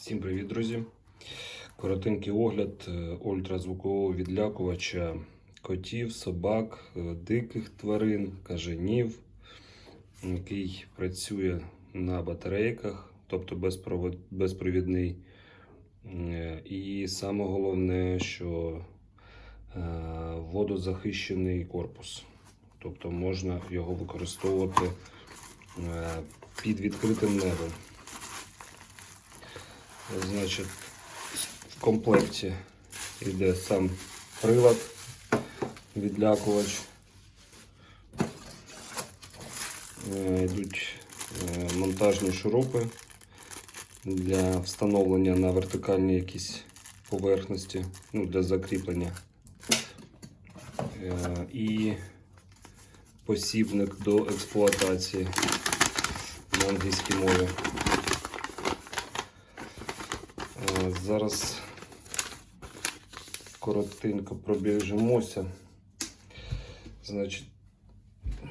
Всім привіт, друзі! Коротенький огляд е, ультразвукового відлякувача котів, собак, е, диких тварин, кажанів, який працює на батарейках, тобто безпровідний. Е, І саме головне, що водозахищений корпус. Тобто можна його використовувати під відкритим небом. Значить, в комплекті йде сам прилад, відлякувач. Е, Йдуть е, монтажні шурупи для встановлення на вертикальній якісь поверхності, ну, для закріплення. Е, І посібник до експлуатації на англійській мові. Е, Зараз коротенько пробіжимося. Значить, е,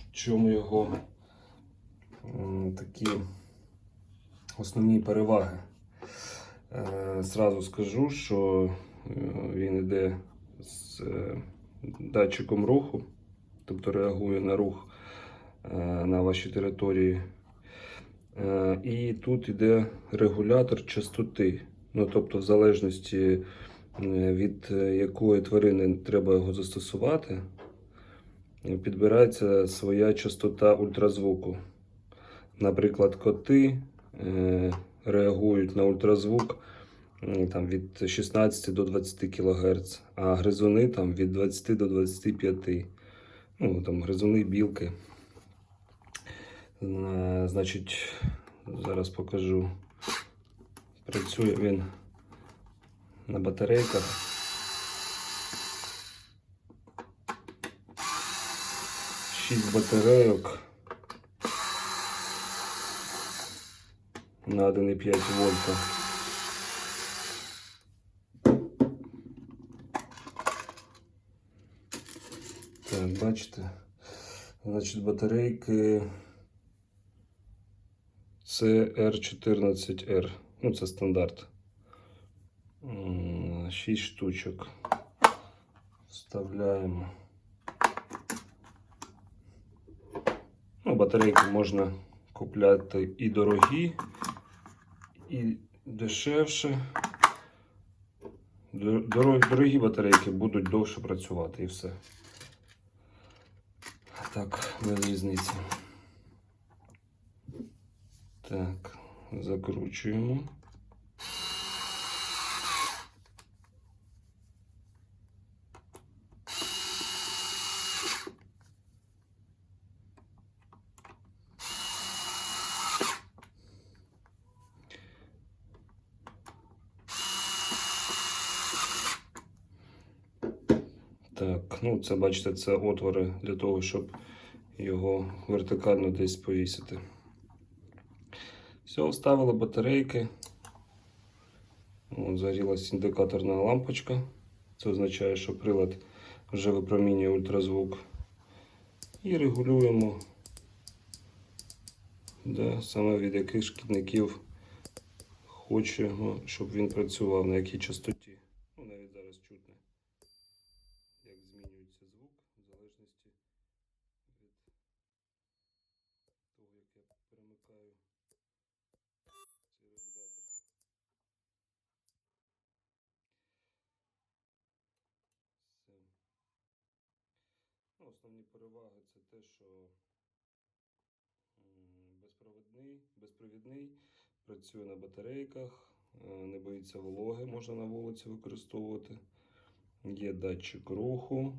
в чому його такі основні переваги? Е, Зразу скажу, що е, він йде з е, датчиком руху, тобто реагує на рух е, на вашій території. Е, І тут йде регулятор частоти. Ну, тобто, в залежності е, від е, якої тварини треба його застосувати, підбирається своя частота ультразвуку. Наприклад, коти реагують на ультразвук там, від 16 до 20 кГц, а гризуни там, від 20 до 25 Ну, там гризуни, білки. Е, Значить, зараз покажу. Працює він на батарейках. Шість батарейок на 1,5 вольта. Так, бачите? Значить, батарейки це R14R. Ну, це стандарт. 6 штучок. Вставляємо. Ну, батарейки можна купляти і дорогі, і дешевше. Дорогі батарейки будуть довше працювати і все. Так, без різниці. Так, закручуємо. Так, ну це бачите, це отвори для того, щоб його вертикально десь повісити. Все, вставили батарейки. От, загорілась індикаторна лампочка. Це означає, що прилад вже випромінює ультразвук. І регулюємо, де, саме від яких шкідників хочемо, щоб він працював, на якій частоті. Ну, навіть зараз чутно, як змінюється звук, в залежності від того, як я перемикаю цей регулятор. Все. Ну, основні переваги це те, що безпровідний, безпровідний, працює на батарейках, е, не боїться вологи, можна на вулиці використовувати. Є датчик руху.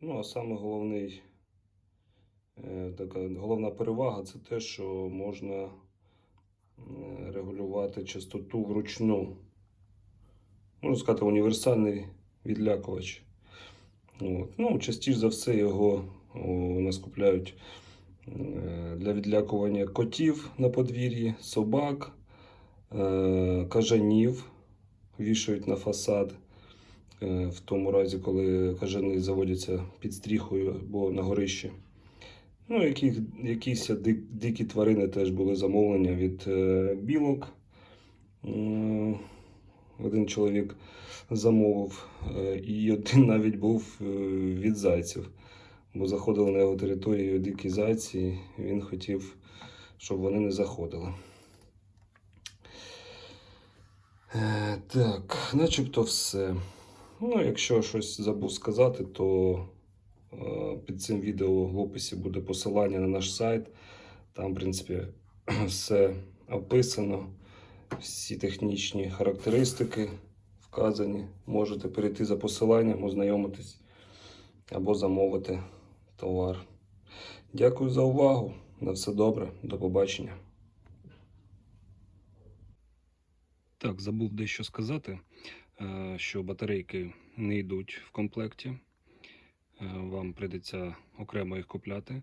Ну, а саме головний, е, така головна перевага це те, що можна е, регулювати частоту вручну. Можна сказати, універсальний відлякувач. От. Ну, частіше за все його о, у нас купляють е, для відлякування котів на подвір'ї, собак, е, кажанів вішають на фасад. Е, В тому разі, коли кажани заводяться під стріхою або на горищі. Ну, яких, якісь дикі тварини теж були замовлення від білок. Один чоловік замовив, е, і один навіть був е, від зайців, бо заходили на його територію дикі зайці, і він хотів, щоб вони не заходили. Е, Так, начебто все. Ну, якщо щось забув сказати, то під цим відео в описі буде посилання на наш сайт. Там, в принципі, все описано, всі технічні характеристики вказані. Можете перейти за посиланням, ознайомитись або замовити товар. Дякую за увагу. На все добре. До побачення. Так, забув дещо сказати, е, що батарейки не йдуть в комплекті. Е, Вам прийдеться окремо їх купляти.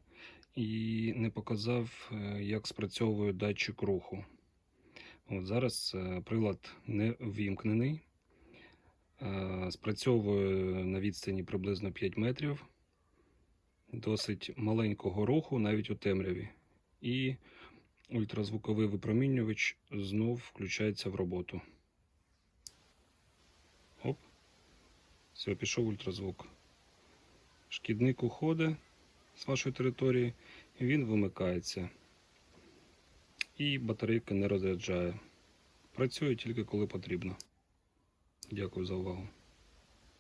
І не показав, е, як спрацьовує датчик руху. От зараз е, прилад не ввімкнений. Е, Спрацьовує на відстані приблизно 5 метрів. Досить маленького руху, навіть у темряві. І ультразвуковий випромінювач знов включається в роботу. Оп. Все, пішов ультразвук. Шкідник уходить з вашої території, він вимикається. І батарейка не розряджає. Працює тільки коли потрібно. Дякую за увагу.